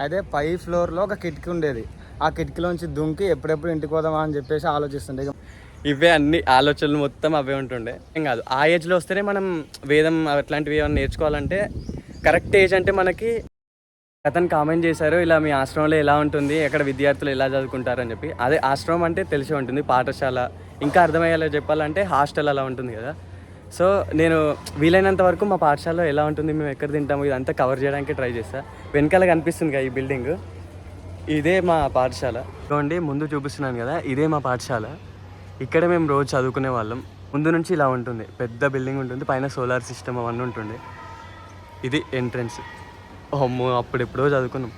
అయితే పై ఫ్లోర్లో ఒక కిటికీ ఉండేది. ఆ కిటికీలోంచి దుంకి ఎప్పుడెప్పుడు ఇంటికి పోదామా అని చెప్పేసి ఆలోచిస్తుండే. ఇవే అన్ని ఆలోచనలు మొత్తం అవే ఉంటుండే. ఏం కాదు ఆ ఏజ్లో వస్తేనే మనం వేదం అట్లాంటివి ఏమైనా నేర్చుకోవాలంటే కరెక్ట్ ఏజ్ అంటే మనకి అతను కామెంట్ చేశారు ఇలా మీ ఆశ్రమంలో ఎలా ఉంటుంది? ఎక్కడ విద్యార్థులు ఎలా చదువుకుంటారు? అని చెప్పి. అదే ఆశ్రమం అంటే తెలిసి ఉంటుంది పాఠశాల. ఇంకా అర్థమయ్యేలా చెప్పాలంటే హాస్టల్ అలా ఉంటుంది కదా. సో నేను వీలైనంత వరకు మా పాఠశాలలో ఎలా ఉంటుంది మేము ఎక్కడ తింటాము ఇదంతా కవర్ చేయడానికి ట్రై చేస్తా. వెనకాల కనిపిస్తుంది కదా ఈ బిల్డింగ్ ఇదే మా పాఠశాల. చూడండి ముందు చూపిస్తున్నాను కదా ఇదే మా పాఠశాల. ఇక్కడ మేము రోజు చదువుకునే వాళ్ళం. ముందు నుంచి ఇలా ఉంటుంది. పెద్ద బిల్డింగ్ ఉంటుంది పైన సోలార్ సిస్టమ్ అవన్నీ ఉంటుంది ఇది ఎంట్రన్స్ అమ్మో అప్పుడెప్పుడో చదువుకున్నాం.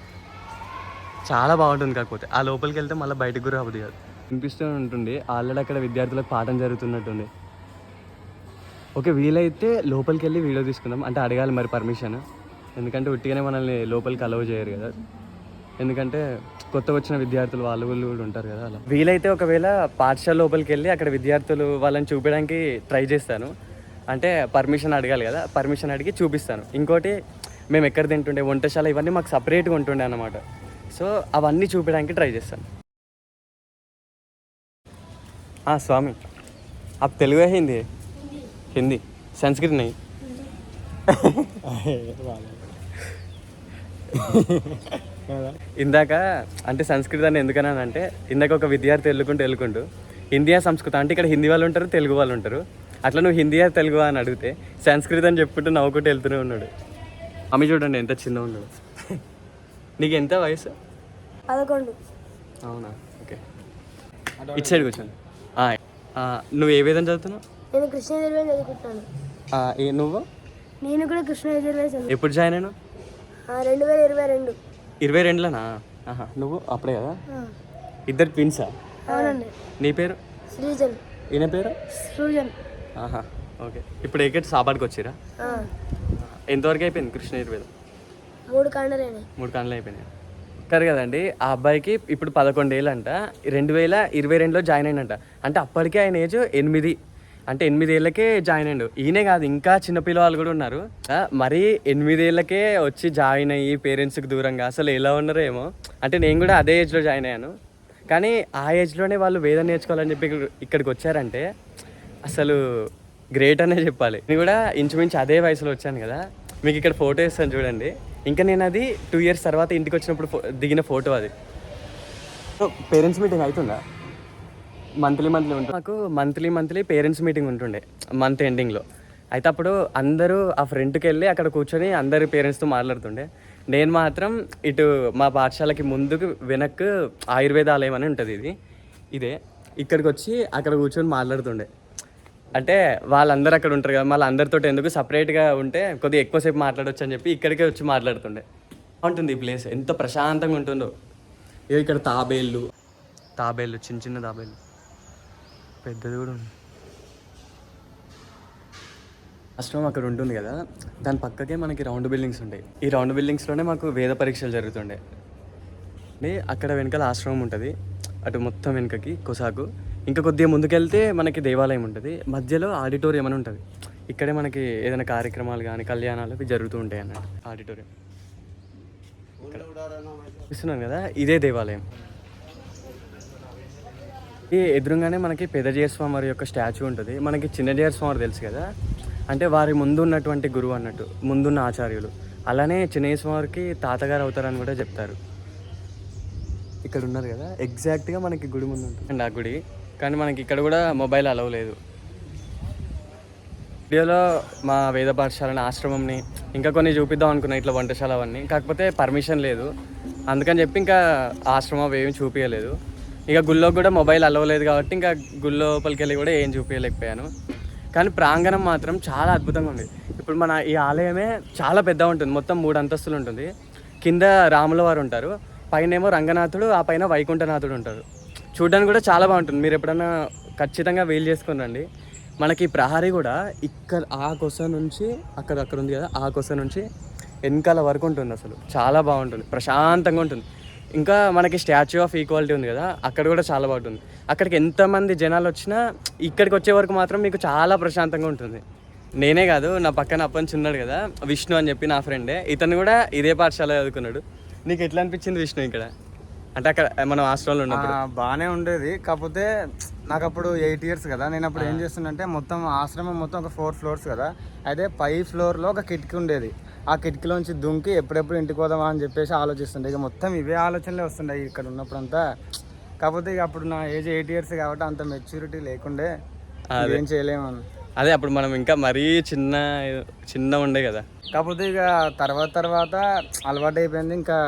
చాలా బాగుంటుంది కాకపోతే. ఆ లోపలికి వెళ్తే మళ్ళీ బయటకు కూడా అవ్వదు కాదు. వినిపిస్తూ ఉంటుంది ఆల్రెడీ అక్కడ విద్యార్థులకు పాఠం జరుగుతున్నట్టుంది ఓకే వీలైతే లోపలికి వెళ్ళి వీడియో తీసుకుందాం. అంటే అడగాలి మరి పర్మిషన్. ఎందుకంటే ఉట్టిగానే మనల్ని లోపలికి అలవ్ చేయరు కదా. ఎందుకంటే కొత్త వచ్చిన విద్యార్థులు వాళ్ళు వాళ్ళు కూడా ఉంటారు కదా అలా. వీలైతే ఒకవేళ పాఠశాల లోపలికి వెళ్ళి అక్కడ విద్యార్థులు వాళ్ళని చూపించడానికి ట్రై చేస్తాను. అంటే పర్మిషన్ అడగాలి కదా. పర్మిషన్ అడిగి చూపిస్తాను. ఇంకోటి మేము ఎక్కడ తింటుండే వంటశాల ఇవన్నీ మాకు సపరేట్గా ఉంటుండే అనమాట సో అవన్నీ చూపించడానికి ట్రై చేస్తాను. స్వామి. ఆ తెలుగు అయింది. हिंदी है हिंदी संस्कृत नहीं ఇందాక అంటే సంస్కృతాన్ని ఎందుకన్నాను అంటే ఇందాక ఒక విద్యార్థి వెళ్ళుకుంటూ వెళ్ళుకుంటూ హిందీ సంస్కృతం అంటే ఇక్కడ హిందీ వాళ్ళు ఉంటారు తెలుగు వాళ్ళు ఉంటారు అట్లా నువ్వు హిందీ తెలుగు అని అడిగితే సంస్కృతం అని చెప్పుకుంటూ నవ్వుకుంటూ వెళ్తూనే ఉన్నాడు అమ్మ చూడండి ఎంత చిన్న ఉన్నాడు నీకు ఎంత వయసు పదకొండు అవునా ఓకే ఇటు సైడ్ కూర్చోండి ఆ, ఆ, నువ్వు ఏ విధంగా చదువుతున్నావు నేను కృష్ణ యజుర్వేదం చదువుకుంటాను ఆ, ఏ- నువ్వు? నేను కూడా కృష్ణ యజుర్వేదం చదువు ఎప్పుడు జాయిన్ అయినావు? రెండు వేల ఇరవై రెండు. ఇరవై రెండులోనా? ఆహా నువ్వు? అప్పుడే కదా? ఇద్దరు ట్విన్సా అవునండి. నీ పేరు? సృజన్. ఈయన పేరు? సృజన్. ఆహా ఓకే. ఇప్పుడు ఎక్కడ సాబాడ్కి వచ్చిరా? ఆ, ఎంతవరకు అయిపోయింది కృష్ణ ఇరవేదం మూడు కాండలేనాయి మూడు కాండ్లు అయిపోయినాయి. కరెక్ట్ కదండి ఆ అబ్బాయికి ఇప్పుడు పదకొండు ఏళ్ళు అంట రెండు వేల ఇరవై రెండులో జాయిన్ అయినంట. అంటే అప్పటికే ఆయన ఏజ్ ఎనిమిది. అంటే ఎనిమిది ఏళ్ళకే జాయిన్ అయ్యాడు. ఈయనే కాదు ఇంకా చిన్నపిల్లవాళ్ళు కూడా ఉన్నారు. మరి ఎనిమిదేళ్ళకే వచ్చి జాయిన్ అయ్యి పేరెంట్స్కి దూరంగా అసలు ఎలా ఉన్నారో ఏమో. అంటే నేను కూడా అదే ఏజ్లో జాయిన్ అయ్యాను. కానీ ఆ ఏజ్లోనే వాళ్ళు వేదం నేర్చుకోవాలని చెప్పి ఇక్కడికి వచ్చారంటే అసలు గ్రేట్ అనే చెప్పాలి. నేను కూడా ఇంచుమించు అదే వయసులో వచ్చాను కదా. మీకు ఇక్కడ ఫోటో ఇస్తాను చూడండి. ఇంకా నేను అది టూ ఇయర్స్ తర్వాత ఇంటికి వచ్చినప్పుడు ఫో- దిగిన ఫోటో అది. పేరెంట్స్ మీటింగ్ అవుతుందా మంత్లీ మంత్లీ ఉంటుంది మాకు మంత్లీ మంత్లీ పేరెంట్స్ మీటింగ్ ఉంటుండే మంత్ ఎండింగ్లో. అయితే అప్పుడు అందరూ ఆ ఫ్రంట్కి వెళ్ళి అక్కడ కూర్చొని అందరి పేరెంట్స్తో మాట్లాడుతుండే. నేను మాత్రం ఇటు మా పాఠశాలకి ముందుకు వెనక్కు ఆయుర్వేదాలయం అని ఉంటుంది ఇది ఇదే. ఇక్కడికి వచ్చి అక్కడ కూర్చొని మాట్లాడుతుండే. అంటే వాళ్ళందరూ అక్కడ ఉంటారు కదా మళ్ళీ అందరితో ఎందుకు సపరేట్గా ఉంటే కొద్దిగా ఎక్కువసేపు మాట్లాడొచ్చు అని చెప్పి ఇక్కడికే వచ్చి మాట్లాడుతుండే. బాగుంటుంది ఈ ప్లేస్ ఎంత ప్రశాంతంగా ఉంటుందో. ఇక్కడ తాబేళ్ళు తాబేళ్ళు చిన్న చిన్న తాబేళ్ళు. పెద్దది కూడా ఉంది. ఆశ్రమం అక్కడ ఉంటుంది కదా దాని పక్కకే మనకి రౌండ్ బిల్డింగ్స్ ఉంటాయి. ఈ రౌండ్ బిల్డింగ్స్లోనే మాకు వేద పరీక్షలు జరుగుతుండే. అంటే అక్కడ వెనకాల ఆశ్రమం ఉంటుంది అటు మొత్తం వెనుకకి కొసాకు. ఇంకా కొద్దిగా ముందుకెళ్తే మనకి దేవాలయం ఉంటుంది మధ్యలో ఆడిటోరియం అని ఉంటుంది. ఇక్కడే మనకి ఏదైనా కార్యక్రమాలు కానీ కళ్యాణాలు జరుగుతూ ఉంటాయి అన్నట్టు ఆడిటోరియం. చూస్తున్నాను కదా ఇదే దేవాలయం. ఈ ఎదురుగానే మనకి పెదజీయ స్వామి వారి యొక్క స్టాచ్యూ ఉంటుంది. మనకి చిన్నజీయ స్వామి వారు తెలుసు కదా? అంటే వారి ముందు ఉన్నటువంటి గురువు అన్నట్టు ముందున్న ఆచార్యులు. అలానే చిన్నయ్య స్వామికి వారికి తాతగారు అవుతారని కూడా చెప్తారు. ఇక్కడ ఉన్నారు కదా? ఎగ్జాక్ట్గా మనకి గుడి ముందు ఉంటుంది. అండ్ ఆ గుడి. కానీ మనకి ఇక్కడ కూడా మొబైల్ అలవ్ లేదు. వీడియోలో మా వేద పాఠశాలని ఆశ్రమంని ఇంకా కొన్ని చూపిద్దాం అనుకున్నా ఇట్లా వంటశాల అవన్నీ. కాకపోతే పర్మిషన్ లేదు. అందుకని చెప్పి ఇంకా ఆశ్రమం ఏమి చూపించలేదు ఇక గుళ్ళో కూడా మొబైల్ అలవలేదు కాబట్టి ఇంకా గుళ్ళో లోపలికి వెళ్ళి కూడా ఏం చూపించలేకపోయాను కానీ ప్రాంగణం మాత్రం చాలా అద్భుతంగా ఉంది. ఇప్పుడు మన ఈ ఆలయమే చాలా పెద్ద ఉంటుంది. మొత్తం మూడు అంతస్తులు ఉంటుంది. కింద రాముల వారు ఉంటారు. పైన ఏమో రంగనాథుడు ఆ పైన వైకుంఠనాథుడు ఉంటారు. చూడడానికి కూడా చాలా బాగుంటుంది. మీరు ఎప్పుడన్నా ఖచ్చితంగా వీలు చేసుకుని రండి. మనకి ఈ ప్రహరీ కూడా ఇక్కడ ఆ కొస నుంచి అక్కడ అక్కడ ఉంది కదా ఆ కొస నుంచి వెనకాల వరకు ఉంటుంది అసలు. చాలా బాగుంటుంది. ప్రశాంతంగా ఉంటుంది. ఇంకా మనకి స్టాచ్యూ ఆఫ్ ఈక్వాలిటీ ఉంది కదా అక్కడ కూడా చాలా బాగుంటుంది. అక్కడికి ఎంతమంది జనాలు వచ్చినా ఇక్కడికి వచ్చే వరకు మాత్రం మీకు చాలా ప్రశాంతంగా ఉంటుంది. నేనే కాదు నా పక్కన అప్పని ఉన్నాడు కదా విష్ణు అని చెప్పి నా ఫ్రెండే. ఇతను కూడా ఇదే పాఠశాల చదువుకున్నాడు. నీకు ఎట్లా అనిపించింది విష్ణు ఇక్కడ? అంటే అక్కడ మనం హాస్టల్లో ఉన్నప్పుడు. బాగానే ఉండేది. కాకపోతే నాకు అప్పుడు ఎయిట్ ఇయర్స్ కదా నేను అప్పుడు ఏం చేస్తుందంటే మొత్తం ఆశ్రమం మొత్తం ఒక ఫోర్ ఫ్లోర్స్ కదా. అయితే పై ఫ్లోర్లో ఒక కిటికీ ఉండేది. ఆ కిటికీలోంచి దుంకి ఎప్పుడెప్పుడు ఇంటికి పోదామా అని చెప్పేసి ఆలోచిస్తుండే. ఇక మొత్తం ఇవే ఆలోచనలే వస్తుండే ఇక్కడ ఉన్నప్పుడంతా. కాకపోతే ఇక అప్పుడు నా ఏజ్ ఎయిట్ ఇయర్స్ కాబట్టి అంత మెచ్యూరిటీ లేకుండే. ఏం చేయలేము అని. అదే అప్పుడు మనం ఇంకా మరీ చిన్న చిన్న ఉండే కదా. కాకపోతే ఇక తర్వాత తర్వాత అలవాటు అయిపోయింది ఇంకా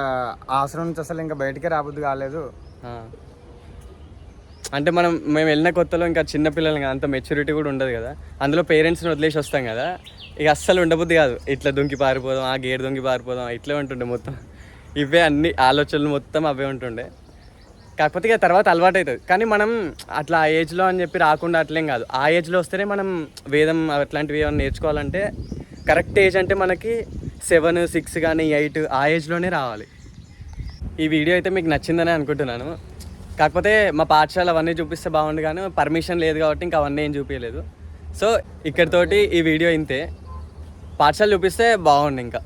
ఆశ్రమం నుంచి అసలు ఇంకా బయటికే రాబుద్ది కాలేదు. అంటే మనం మేము వెళ్ళిన కొత్తలో ఇంకా చిన్న పిల్లలు కదా అంత మెచ్యూరిటీ కూడా ఉండదు కదా. అందులో పేరెంట్స్ని వదిలేసి వస్తాం కదా. ఇక అస్సలు ఉండబుద్ధి కాదు. ఇట్లా దొంగి పారిపోదాం ఆ గేర్ దొంగి పారిపోదాం ఇట్లే ఉంటుండే మొత్తం. ఇవే అన్ని ఆలోచనలు మొత్తం అవే ఉంటుండే. కాకపోతే ఇక తర్వాత అలవాటు అవుతుంది కానీ మనం అట్లా ఆ ఏజ్లో అని చెప్పి రాకుండా అట్లేం కాదు. ఆ ఏజ్లో వస్తేనే మనం వేదం అట్లాంటివి ఏమైనా నేర్చుకోవాలంటే కరెక్ట్ ఏజ్ అంటే మనకి సెవెన్ సిక్స్ కానీ ఎయిట్ ఆ ఏజ్లోనే రావాలి. ఈ వీడియో అయితే మీకు నచ్చిందని అనుకుంటున్నాను. కాకపోతే మా పాఠశాల అవన్నీ చూపిస్తే బాగుండు కానీ పర్మిషన్ లేదు కాబట్టి ఇంకా అవన్నీ ఏం చూపించలేదు సో ఇక్కడితోటి ఈ వీడియో ఇంతే. పాఠశాల చూపిస్తే బాగుండు ఇంకా.